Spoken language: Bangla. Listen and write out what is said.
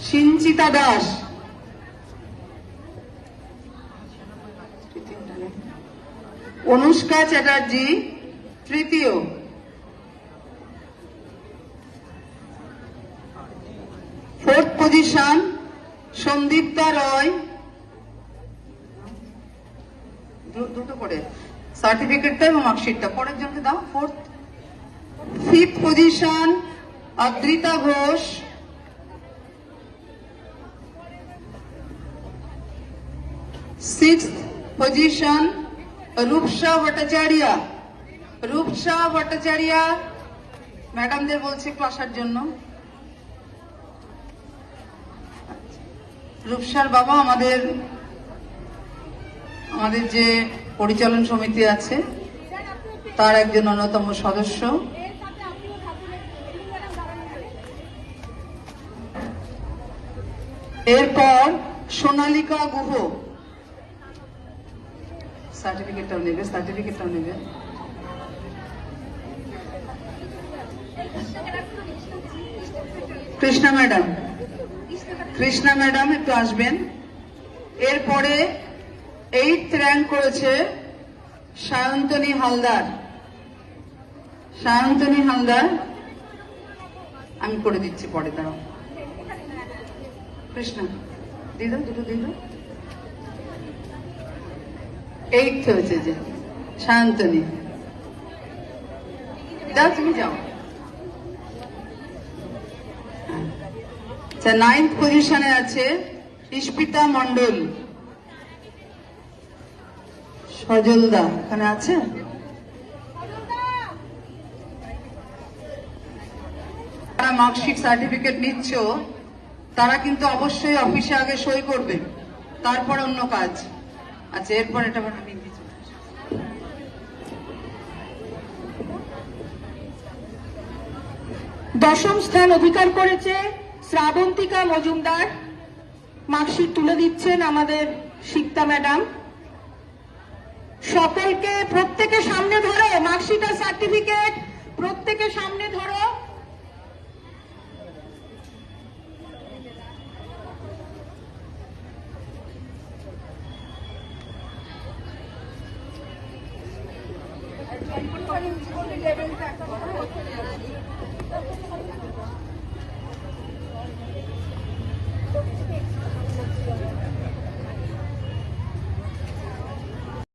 সুচিতা দাস। অনুষ্কা চ্যাটার্জি, তৃতীয়। Fourth position Sandipta Roy. দুটো করে। সার্টিফিকেটটা এবং মার্কশিটটা পরের জন্য দাও। Fourth fifth position Adrita Ghosh. Six position Rupsa Bhattacharya Rupsa Bhattacharya ম্যাডামদের বলছি একটু আসার জন্য। রূপসার বাবা আমাদের আমাদের যে পরিচালন সমিতি আছে, তার একজন অন্যতম সদস্য। এরপর সোনালিকা গুহ। সার্টিফিকেটটাও নেবে সার্টিফিকেটটাও নেবে কৃষ্ণা ম্যাডাম কৃষ্ণা ম্যাডাম একটু আসবেন। এরপরে এইট র্যাঙ্ক করেছে সায়ন্তনী হালদার সায়ন্তনী হালদার আমি করে দিচ্ছি পরে, দাঁড়াও। কৃষ্ণা দিদ, দুটো দিদ। এইট হয়েছে যে সায়ন্তনী দাও, তুমি যাও। আচ্ছা নাইন্থ পজিশনে আছে ইস্পিতা মন্ডল সজলদা, এখানে আছে? যারা মার্কশিট সার্টিফিকেট নিচ্ছ, তারা কিন্তু অবশ্যই অফিসে আগে সই করবে। তারপর অন্য কাজ। আচ্ছা এরপর এটা দশম স্থান অধিকার করেছে শ্রাবন্তিকা মজুমদার। মার্কশিট তুলে দিচ্ছেন আমাদের শিক্তা ম্যাডাম। সকলকে প্রত্যেকে সামনে ধরে মার্কশিট আর সার্টিফিকেট মানে জীবনের লেভেলটা একটা